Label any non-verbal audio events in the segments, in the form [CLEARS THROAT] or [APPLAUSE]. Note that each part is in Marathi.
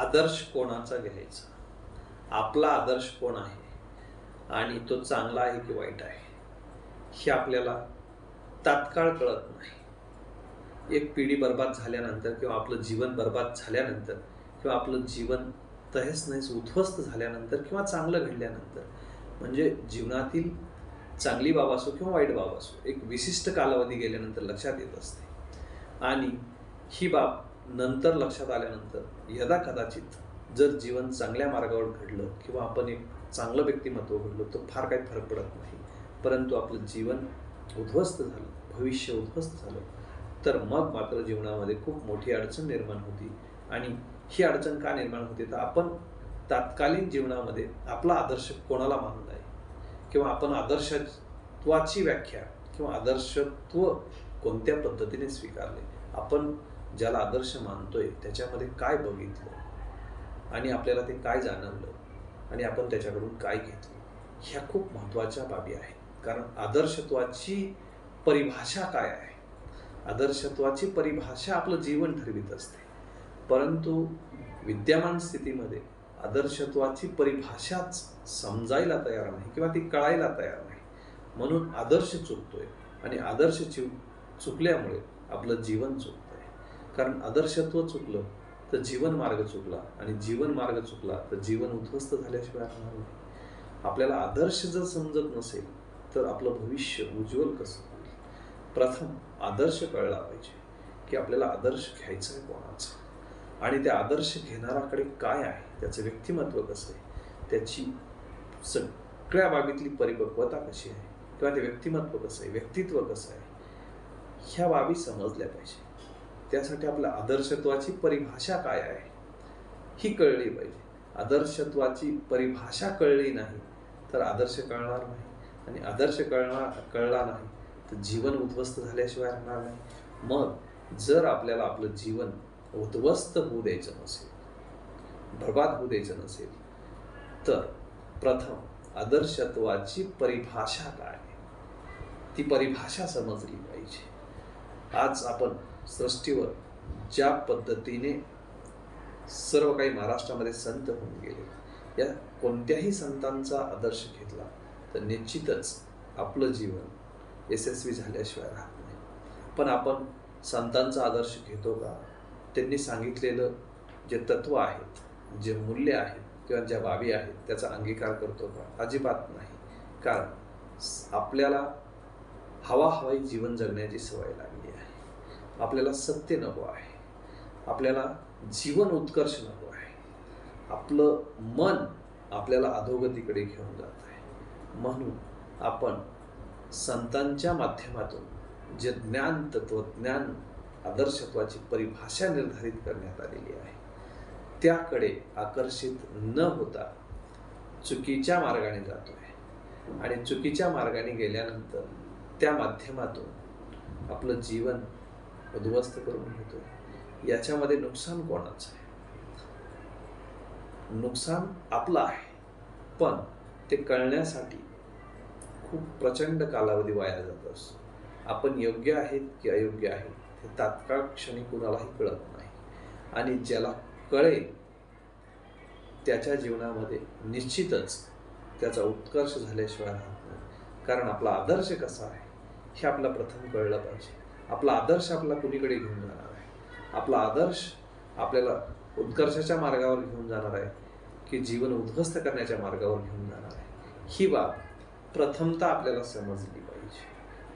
आदर्श कोणाचा घ्यायचा? आपला आदर्श कोण आहे? आणि तो चांगला आहे की वाईट आहे? हे आपल्याला तात्काळ कळत नाही. एक पिढी बर्बाद झाल्यानंतर किंवा आपलं जीवन बर्बाद झाल्यानंतर किंवा आपलं जीवन तहेच नाहीच उद्ध्वस्त झाल्यानंतर किंवा चांगलं घडल्यानंतर म्हणजे जीवनातील चांगली बाब असो किंवा वाईट बाब असो एक विशिष्ट कालावधी गेल्यानंतर लक्षात येत असते. आणि ही बाब नंतर लक्षात आल्यानंतर यदा कदाचित जर जीवन चांगल्या मार्गावर घडलं किंवा आपण एक चांगलं व्यक्तिमत्व घडलो तर फार काही फरक पडत नाही. परंतु आपलं जीवन उद्ध्वस्त झालं भविष्य उद्ध्वस्त झालं तर मग मात्र जीवनामध्ये खूप मोठी अडचण निर्माण होती. आणि ही अडचण का निर्माण होते? तर आपण तात्कालीन जीवनामध्ये आपला आदर्श कोणाला मानत आहे किंवा आपण आदर्शत्वाची व्याख्या किंवा आदर्शत्व कोणत्या पद्धतीने स्वीकारले? आपण ज्याला आदर्श मानतोय त्याच्यामध्ये काय बघितलं? आणि आपल्याला ते काय जाणवलं? आणि आपण त्याच्याकडून काय घेतलं? ह्या खूप महत्त्वाच्या बाबी आहेत. कारण आदर्शत्वाची परिभाषा काय आहे? आदर्शत्वाची परिभाषा आपलं जीवन ठरवित असते. परंतु विद्यमान स्थितीमध्ये आदर्शत्वाची परिभाषाच समजायला तयार नाही किंवा ती कळायला तयार नाही. म्हणून आदर्श चुकतोय आणि आदर्श चुकल्यामुळे आपलं जीवन चुकतं. कारण आदर्शत्व चुकलं तर जीवन मार्ग चुकला. आणि जीवन मार्ग चुकला तर जीवन उद्ध्वस्त झाल्याशिवाय राहणार नाही. आपल्याला आदर्श जर समजत नसेल तर आपलं भविष्य उज्ज्वल कसं होईल? प्रथम आदर्श कळला पाहिजे की आपल्याला आदर्श घ्यायचा आहे कोणाचा? आणि त्या आदर्श घेणाराकडे काय आहे? त्याचं व्यक्तिमत्व कसं आहे? त्याची सगळ्या बाबीतली परिपक्वता कशी आहे? किंवा ते व्यक्तिमत्व कसं आहे? व्यक्तित्व कसं आहे? ह्या बाबी समजल्या पाहिजे. त्यासाठी आपल्या आदर्शत्वाची परिभाषा काय आहे? ही कळली पाहिजे. आदर्शत्वाची परिभाषा कळली नाही तर आदर्श कळणार नाही. आणि आदर्श कळणार कळला नाही तर जीवन उद्ध्वस्त झाल्याशिवाय राहणार नाही. मग जर आपल्याला आपलं जीवन उद्ध्वस्त होऊ द्यायचं नसेल बर्बाद होऊ द्यायचं नसेल तर प्रथम आदर्शत्वाची परिभाषा काय आहे? ती परिभाषा समजली पाहिजे. आज आपण सृष्टीवर ज्या पद्धतीने सर्व काही महाराष्ट्रामध्ये संत होऊन गेले या कोणत्याही संतांचा आदर्श घेतला तर निश्चितच आपलं जीवन यशस्वी झाल्याशिवाय राहत नाही. पण आपण संतांचा आदर्श घेतो का? त्यांनी सांगितलेलं जे तत्व आहेत जे मूल्य आहेत किंवा ज्या बाबी आहेत त्याचा अंगीकार करतो का? अजिबात नाही. कारण आपल्याला हवा हवाई जीवन जगण्याची सवय लागली. आपल्याला सत्य नको आहे. आपल्याला जीवन उत्कर्ष नको आहे. आपलं मन आपल्याला अधोगतीकडे घेऊन जात आहे. म्हणून आपण संतांच्या माध्यमातून जे ज्ञान तत्वज्ञान आदर्शत्वाची परिभाषा निर्धारित करण्यात आलेली आहे त्याकडे आकर्षित न होता चुकीच्या मार्गाने जातो आहे आणि चुकीच्या मार्गाने गेल्यानंतर त्या माध्यमातून आपलं जीवन उद्ध्वस्त करून घेतो. याच्यामध्ये नुकसान कोणाचं आहे? नुकसान आपलं आहे. पण ते कळण्यासाठी खूप प्रचंड कालावधी वाया जात असतो. आपण योग्य आहेत की अयोग्य आहेत हे तात्काळ क्षणी कुणालाही कळत नाही. आणि ज्याला कळेल त्याच्या जीवनामध्ये निश्चितच त्याचा उत्कर्ष झाल्याशिवाय राहत नाही. कारण आपला आदर्श कसा आहे हे आपला प्रथम कळलं पाहिजे. आपला आदर्श आपला कुणीकडे घेऊन जाणार आहे? आपला आदर्श आपल्याला उत्कर्षाच्या मार्गावर घेऊन जाणार आहे की जीवन उद्ध्वस्त करण्याच्या मार्गावर घेऊन जाणार आहे? ही बाब प्रथमता आपल्याला समजली पाहिजे.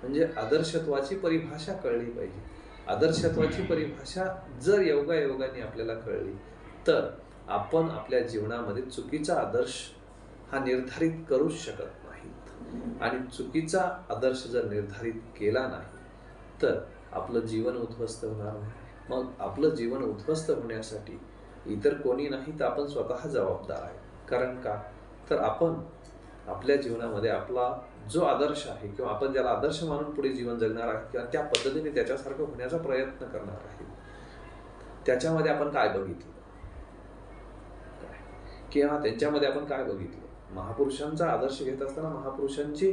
म्हणजे आदर्शत्वाची परिभाषा कळली पाहिजे. आदर्शत्वाची परिभाषा जर योगायोगाने आपल्याला कळली तर आपण आपल्या जीवनामध्ये चुकीचा आदर्श हा निर्धारित करूच शकत नाहीत. आणि चुकीचा आदर्श जर निर्धारित केला नाही तर आपलं जीवन उद्ध्वस्त होणार नाही. मग आपलं जीवन उद्ध्वस्त होण्यासाठी इतर कोणी नाही तर आपण स्वतः जबाबदार आहे. कारण का? तर आपण आपल्या जीवनामध्ये आपला जो आदर्श आहे किंवा आपण ज्याला आदर्श मानून पुढे जीवन जगणार आहे किंवा त्या पद्धतीने त्याच्यासारखं होण्याचा प्रयत्न करणार आहे. त्याच्यामध्ये आपण काय बघितलं? किंवा त्यांच्यामध्ये आपण काय बघितलं? महापुरुषांचा आदर्श घेत असताना महापुरुषांचे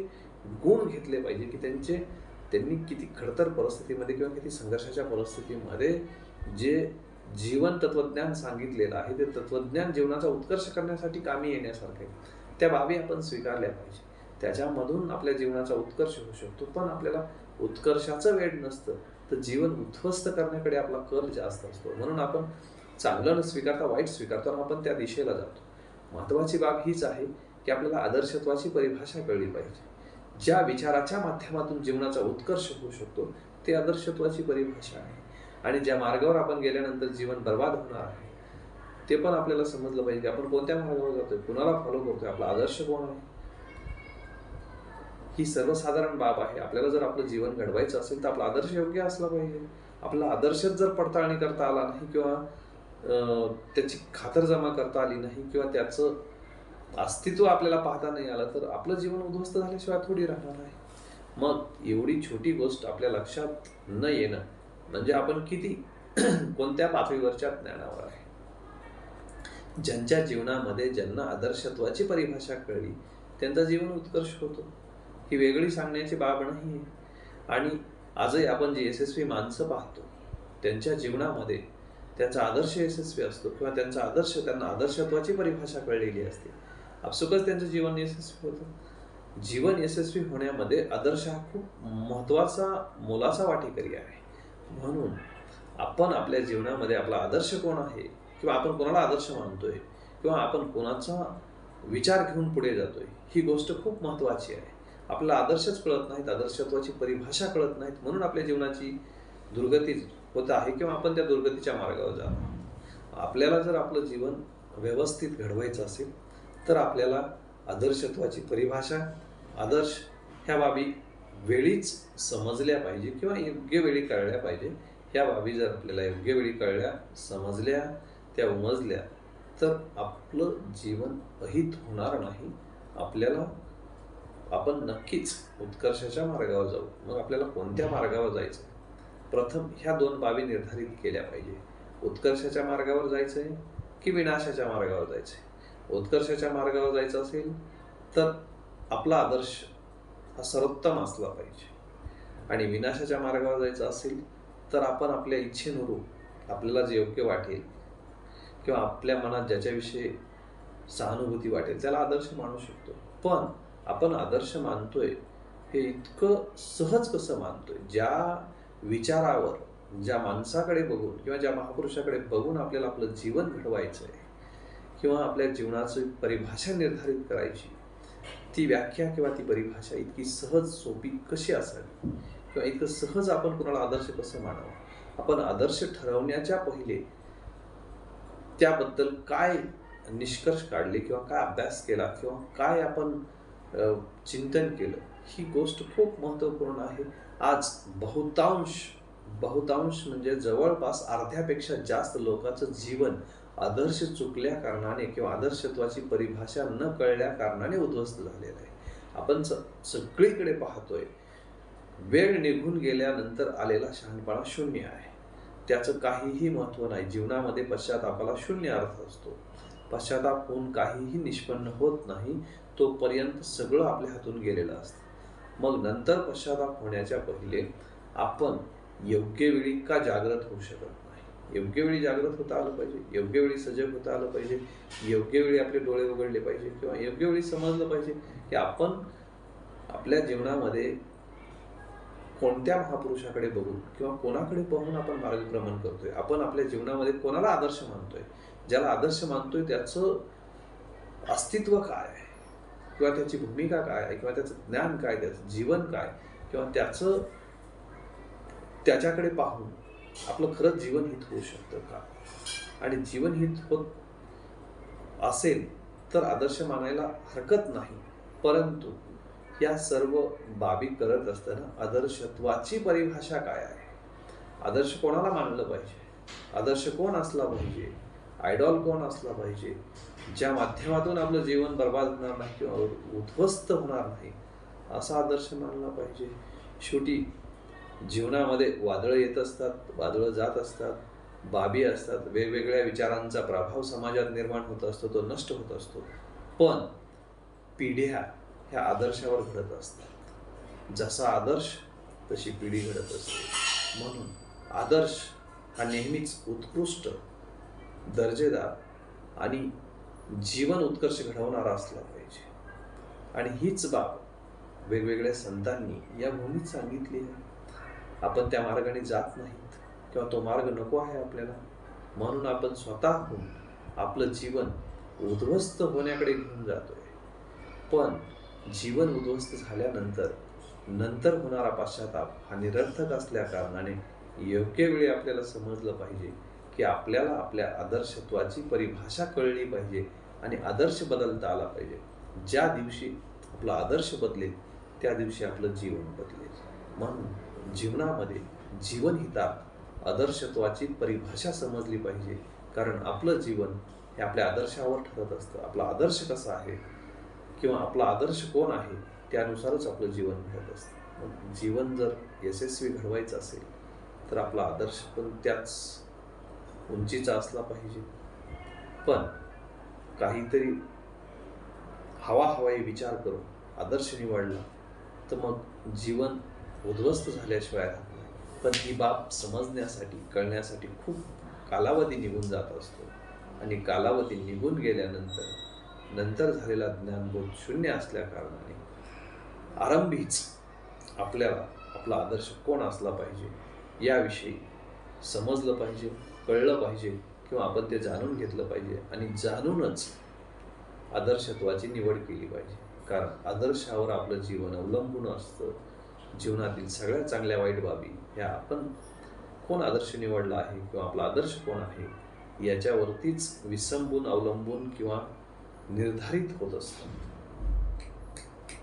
गुण घेतले पाहिजे की त्यांचे त्यांनी किती खडतर परिस्थितीमध्ये किंवा किती संघर्षाच्या परिस्थितीमध्ये जे जीवन तत्वज्ञान सांगितलेलं आहे ते तत्वज्ञान जीवनाचा उत्कर्ष करण्यासाठी कामी येण्यासारखे त्या बाबी आपण स्वीकारल्या पाहिजे. त्याच्यामधून आपल्या जीवनाचा उत्कर्ष होऊ शकतो पण आपल्याला उत्कर्षाचं वेळ नसतं तर जीवन उद्ध्वस्त करण्याकडे आपला कल जास्त असतो. म्हणून आपण चांगलं न स्वीकारता वाईट स्वीकारतो आणि आपण त्या दिशेला जातो. महत्वाची बाब हीच आहे की आपल्याला आदर्शत्वाची परिभाषा कळली पाहिजे. ज्या विचाराच्या माध्यमातून जीवनाचा उत्कर्ष होऊ शकतो ते आदर्शत्वाची परिभाषा आहे. आणि ज्या मार्गावर आपण गेल्यानंतर जीवन बर्बाद होणार आहे ते पण आपल्याला समजलं पाहिजे की आपण कोणत्या मार्गावर जातोय कुणाला फॉलो करतोय आपला आदर्श कोण आहे? ही सर्वसाधारण बाब आहे. आपल्याला जर आपलं जीवन घडवायचं असेल तर आपला आदर्श योग्य असला पाहिजे. आपला आदर्शच जर पडताळणी करता आला नाही किंवा त्याची खातरजमा करता आली नाही किंवा त्याचं अस्तित्व आपल्याला पाहता नाही आलं तर आपलं जीवन उद्ध्वस्त झाल्याशिवाय थोडी राहणार आहे मग एवढी छोटी गोष्ट आपल्या लक्षात न येणं म्हणजे आपण किती [CLEARS THROAT] कोणत्या पातळीवरच्या ज्ञानावर आहे? ज्यांच्या जीवनामध्ये ज्यांना आदर्शत्वाची परिभाषा कळली त्यांचं जीवन उत्कर्ष होतो. ही वेगळी सांगण्याची बाब नाही आहे आणि आजही आपण जी यशस्वी माणसं पाहतो त्यांच्या जीवनामध्ये त्यांचा आदर्श यशस्वी असतो किंवा त्यांचा आदर्श त्यांना आदर्शत्वाची परिभाषा कळलेली असते. आपसुकच त्यांचं जीवन यशस्वी होतं. जीवन यशस्वी होण्यामध्ये आदर्श हा खूप महत्त्वाचा मोलाचा वाटेकरी आहे. म्हणून आपण आपल्या जीवनामध्ये आपला आदर्श कोण आहे किंवा आपण कोणाला आदर्श मानतोय किंवा आपण कोणाचा विचार घेऊन पुढे जातोय ही गोष्ट खूप महत्त्वाची आहे. आपला आदर्शच कळत नाहीत आदर्शत्वाची परिभाषा कळत नाहीत म्हणून आपल्या जीवनाची दुर्गती होत आहे किंवा आपण त्या दुर्गतीच्या मार्गावर जातो आपल्याला जर आपलं जीवन व्यवस्थित घडवायचं असेल तर आपल्याला आदर्शत्वाची परिभाषा आदर्श ह्या बाबी वेळीच समजल्या पाहिजे किंवा योग्य वेळी कळल्या पाहिजे. ह्या बाबी जर आपल्याला योग्य वेळी कळल्या समजल्या त्या उमजल्या तर आपलं जीवन अहित होणार नाही. आपल्याला आपण नक्कीच उत्कर्षाच्या मार्गावर जाऊ. मग आपल्याला कोणत्या मार्गावर जायचं प्रथम ह्या दोन बाबी निर्धारित केल्या पाहिजे. उत्कर्षाच्या मार्गावर जायचं आहे की विनाशाच्या मार्गावर जायचं आहे उत्कर्षाच्या मार्गावर जायचं असेल तर आपला आदर्श हा सर्वोत्तम असला पाहिजे. आणि विनाशाच्या मार्गावर जायचं असेल तर आपण आपल्या इच्छेनुरूप आपल्याला जे योग्य वाटेल किंवा आपल्या मनात ज्याच्याविषयी सहानुभूती वाटेल त्याला आदर्श मानू शकतो. पण आपण आदर्श मानतोय हे इतकं सहज कसं मानतोय? ज्या विचारावर ज्या माणसाकडे बघून किंवा ज्या महापुरुषाकडे बघून आपल्याला आपलं जीवन घडवायचं आहे किंवा आपल्या जीवनाची परिभाषा निर्धारित करायची ती व्याख्या किंवा ती परिभाषा इतकी सहज सोपी कशी असावी? किंवा इतकं सहज आपण कुणाला आदर्श कसं मानावं? आपण आदर्श ठरवण्याच्या पहिले त्याबद्दल काय निष्कर्ष काढले किंवा काय अभ्यास केला किंवा काय आपण चिंतन केलं? ही गोष्ट खूप महत्त्वपूर्ण आहे. आज बहुतांश बहुतांश म्हणजे जवळपास अर्ध्यापेक्षा जास्त लोकांचं जीवन आदर्श चुकल्या कारणाने किंवा आदर्शत्वाची परिभाषा न कळल्या कारणाने उद्ध्वस्त झालेला आहे. आपण स सगळीकडे पाहतोय वेळ निघून गेल्यानंतर आलेला शहाणपणा शून्य आहे. त्याचं काहीही महत्त्व नाही. जीवनामध्ये पश्चातापाला शून्य अर्थ असतो. पश्चाताप होऊन काहीही निष्पन्न होत नाही तोपर्यंत सगळं आपल्या हातून गेलेलं असतं. मग नंतर पश्चाताप होण्याच्या पहिले आपण योग्य वेळी का जागृत होऊ शकत योग्य वेळी जागृत होता आलं पाहिजे योग्य वेळी सजग होता आलं पाहिजे योग्य वेळी आपले डोळे उघडले पाहिजे किंवा योग्य वेळी समजलं पाहिजे की आपण आपल्या जीवनामध्ये कोणत्या महापुरुषाकडे बघून किंवा कोणाकडे पाहून आपण मार्गक्रमण करतोय? आपण आपल्या जीवनामध्ये कोणाला आदर्श मानतोय? ज्याला आदर्श मानतोय त्याचं अस्तित्व काय आहे? किंवा त्याची भूमिका काय आहे? किंवा त्याचं ज्ञान काय त्याचं जीवन काय किंवा त्याचं त्याच्याकडे पाहून आपलं खरंच जीवनहित होऊ शकतं का? आणि जीवनहित होत असेल तर आदर्श मानायला हरकत नाही. परंतु या सर्व बाबी करत असताना आदर्शत्वाची परिभाषा काय आहे? आदर्श कोणाला मानलं पाहिजे? आदर्श कोण असला पाहिजे? आयडॉल कोण असला पाहिजे? ज्या माध्यमातून आपलं जीवन बर्बाद होणार नाही किंवा उद्ध्वस्त होणार नाही असा आदर्श मानला पाहिजे. शेवटी जीवनामध्ये वादळं येत असतात वादळं जात असतात बाबी असतात वेगवेगळ्या विचारांचा प्रभाव समाजात निर्माण होत असतो तो नष्ट होत असतो. पण पिढ्या ह्या आदर्शावर घडत असतात. जसा आदर्श तशी पिढी घडत असते. म्हणून आदर्श हा नेहमीच उत्कृष्ट दर्जेदार आणि जीवन उत्कर्ष घडवणारा असला पाहिजे. आणि हीच बाब वेगवेगळ्या संतांनी या भूमीत सांगितली आहे. आपण त्या मार्गाने जात नाहीत. किंवा तो मार्ग नको आहे आपल्याला. म्हणून आपण स्वतःहून आपलं जीवन उद्ध्वस्त होण्याकडे घेऊन जातोय. पण जीवन उद्ध्वस्त झाल्यानंतर नंतर होणारा पाश्चाताप हा निरर्थक असल्या कारणाने योग्य वेळी आपल्याला समजलं पाहिजे की आपल्याला आपल्या आदर्शत्वाची परिभाषा कळली पाहिजे आणि आदर्श बदलता आला पाहिजे. ज्या दिवशी आपला आदर्श बदलेल त्या दिवशी आपलं जीवन बदलेल. म्हणून जीवनामध्ये जीवनहितात आदर्शत्वाची परिभाषा समजली पाहिजे. कारण आपलं जीवन हे आपल्या आदर्शावर ठरत असतं. आपला आदर्श कसा आहे किंवा आपला आदर्श कोण आहे त्यानुसारच आपलं जीवन घडत असतं. मग जीवन जर यशस्वी घडवायचं असेल तर आपला आदर्श पण त्याच उंचीचा असला पाहिजे. पण काहीतरी हवा हवाई विचार करून आदर्श निवडला तर मग जीवन उद्ध्वस्त झाल्याशिवाय राहत नाही. पण ही बाब समजण्यासाठी कळण्यासाठी खूप कालावधी निघून जात असतो. आणि कालावधी निघून गेल्यानंतर नंतर झालेला ज्ञानबोध शून्य असल्या कारणाने आरंभीच आपल्याला आपला आदर्श कोण असला पाहिजे याविषयी समजलं पाहिजे कळलं पाहिजे किंवा आपण ते जाणून घेतलं पाहिजे आणि जाणूनच आदर्शत्वाची निवड केली पाहिजे. कारण आदर्शावर आपलं जीवन अवलंबून असतं. जीवनातील सगळ्या चांगल्या वाईट बाबी ह्या आपण कोण आदर्श निवडला आहे किंवा आपला आदर्श कोण आहे याच्यावरतीच विसंबून अवलंबून किंवा निर्धारित होत असतं.